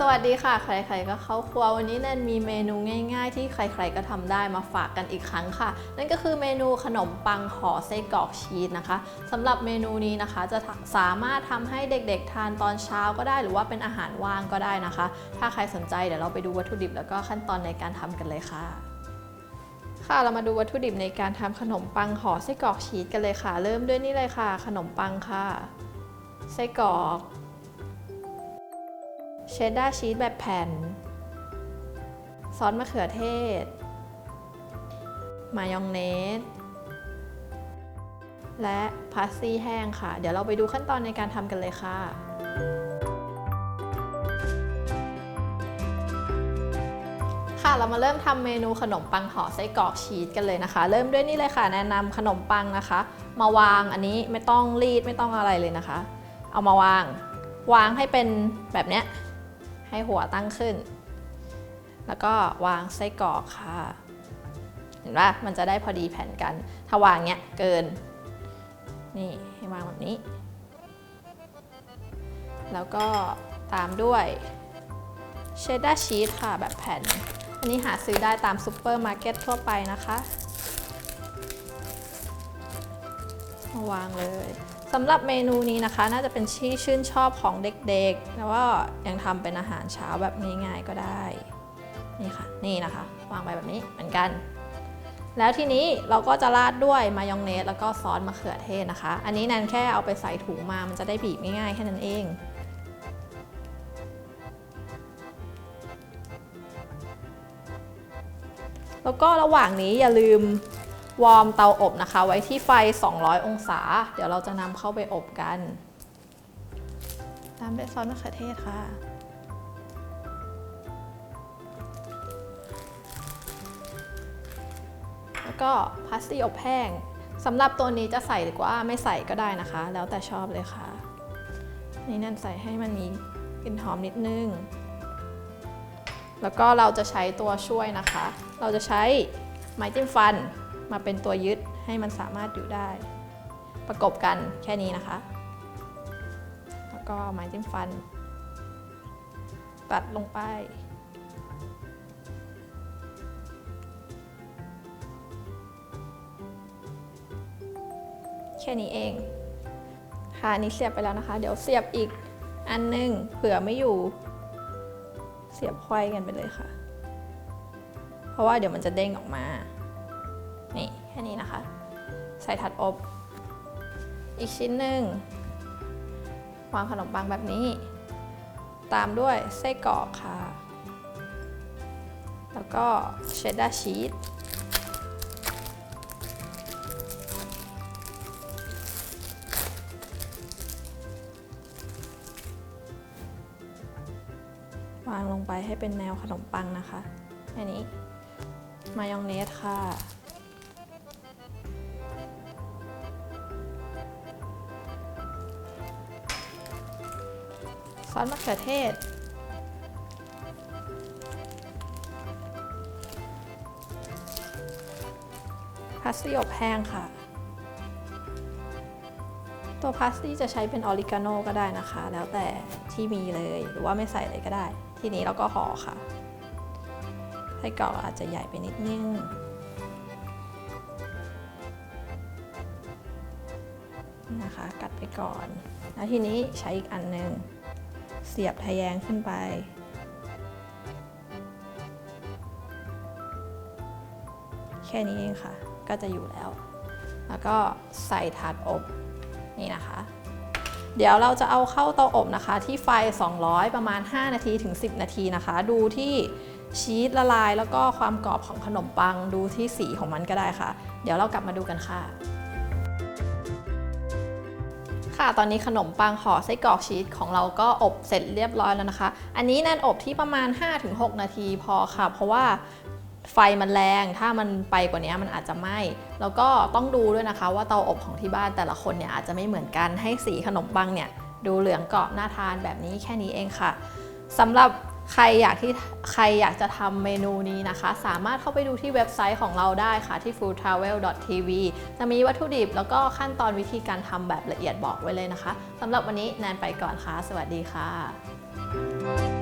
สวัสดีค่ะ ใครๆก็เข้าครัววันนี้แนนมีเมนูง่าย ๆ ที่ใครๆก็ทำได้มาฝากกันอีกครั้งค่ะ นั่นก็คือเมนูขนมปังห่อไส้กรอกชีสนะคะสำหรับเมนูนี้นะคะ จะสามารถทำให้เด็กๆ ทานตอนเช้าก็ได้หรือว่าเป็นอาหารว่างก็ได้นะคะ ถ้าใครสนใจเดี๋ยวเราไปดูวัตถุดิบแล้วก็ขั้นตอนในการทำกันเลยค่ะค่ะเรามาดูวัตถุดิบในการทำขนมปังห่อไส้กรอกชีสกันเลยค่ะ เริ่มด้วยนี่เลยค่ะ ขนมปังค่ะ ไส้กรอก เชดดาร์ชีสแบบแผ่น ซอสมะเขือเทศ มายองเนส และพาสซี่แห้งค่ะ เดี๋ยวเราไปดูขั้นตอนในการทำกันเลยค่ะค่ะเรามาเริ่มทำเมนูขนมปังห่อไส้กรอกชีสกันเลยนะคะ เริ่มด้วยนี่เลยค่ะ แนะนำขนมปังนะคะ มาวางอันนี้ไม่ต้องรีดไม่ต้องอะไรเลยนะคะ เอามาวาง วางให้เป็นแบบเนี้ย ให้หัวตั้งขึ้น แล้วก็วางไส้กรอกค่ะ เห็นว่ามันจะได้พอดีแผ่นกัน ถ้าวางเนี้ยเกิน นี่ให้วางแบบนี้ แล้วก็ตามด้วยเชดดาร์ชีสค่ะแบบแผ่น อันนี้หาซื้อได้ตามซูเปอร์มาร์เก็ตทั่วไปนะคะมาวางเลย สำหรับเมนูนี้นะคะ น่าจะเป็นที่ชื่นชอบของเด็กๆ แล้วก็ยังทำเป็นอาหารเช้าแบบง่ายๆก็ได้ นี่ค่ะ นี่นะคะ วางไปแบบนี้เหมือนกัน แล้วทีนี้เราก็จะราดด้วยมายองเนสแล้วก็ซอสมะเขือเทศนะคะ อันนี้แนนแค่เอาไปใส่ถุงมา มันจะได้บีบง่ายๆแค่นั้นเองแล้วก็ระหว่างนี้อย่าลืม วอร์มเตาอบนะคะ ไว้ที่ไฟ 200 องศา เดี๋ยวเราจะนำเข้าไปอบกัน ตามด้วยซอสมะเขือเทศค่ะ แล้วก็พาสตี้อบแห้งสำหรับตัวนี้จะใส่หรือว่าไม่ใส่ก็ได้นะคะ แล้วแต่ชอบเลยค่ะ นี่นั่นใส่ให้มันมีกลิ่นหอมนิดนึง แล้วก็เราจะใช้ตัวช่วยนะคะ เราจะใช้ไม้จิ้มฟัน มาเป็นตัวยึดให้มันสามารถอยู่ได้ ประกบกันแค่นี้นะคะ แล้วก็ไม้จิ้มฟัน ตัดลงไป แค่นี้เอง ค่ะนี้เสียบไปแล้วนะคะ เดี๋ยวเสียบอีกอันหนึงเผื่อไม่อยู่ เสียบไขว้กันไปเลยค่ะ เพราะว่าเดี๋ยวมันจะเด้งออกมา นี่แค่นี้นะคะ ใส่ถัดอบ อีกชิ้นหนึ่งวางขนมปังแบบนี้ ตามด้วยไส้กรอกค่ะ แล้วก็เชดดาร์ชีสวางลงไปให้เป็นแนวขนมปังนะคะ อันนี้ มายองเนสค่ะ ซอสมะเขือเทศ พาสตี้อบแห้งค่ะ ตัวพาสตี้จะใช้เป็นออริกาโนก็ได้นะคะ แล้วแต่ที่มีเลยหรือว่าไม่ใส่เลยก็ได้ ทีนี้เราก็ห่อค่ะไส้กรอกอาจจะใหญ่ไปนิดนึงนะคะ กัดไปก่อน แล้วทีนี้ใช้อีกอันหนึ่ง เสียบทะแยงขึ้นไป แค่นี้เองค่ะ ก็จะอยู่แล้ว แล้วก็ใส่ถาดอบนี่นะคะ เดี๋ยวเราจะเอาเข้าเตาอบนะคะ ที่ไฟ 200 ประมาณ 5 นาทีถึง 10 นาทีนะคะ ดูที่ชีสละลายแล้วก็ความกรอบของขนมปังดูที่สีของมันก็ได้ค่ะ เดี๋ยวเรากลับมาดูกันค่ะ ค่ะ ตอนนี้ขนมปังห่อไส้กรอกชีสของเราก็อบเสร็จเรียบร้อยแล้วนะคะ อันนี้แนนอบที่ประมาณ 5-6 นาทีพอค่ะ เพราะว่าไฟมันแรง ถ้ามันไปกว่านี้มันอาจจะไหม้ แล้วก็ต้องดูด้วยนะคะ ว่าเตาอบของที่บ้านแต่ละคนเนี่ยอาจจะไม่เหมือนกัน ให้สีขนมปังเนี่ยดูเหลืองกรอบน่าทานแบบนี้แค่นี้เองค่ะสำหรับ ใครอยากที่ใครอยากจะทำเมนูนี้นะคะ สามารถเข้าไปดูที่เว็บไซต์ของเราได้ค่ะที่ foodtravel.tv จะมีวัตถุดิบแล้วก็ขั้นตอนวิธีการทำแบบละเอียดบอกไว้เลยนะคะสำหรับวันนี้แนนไปก่อนค่ะ สวัสดีค่ะ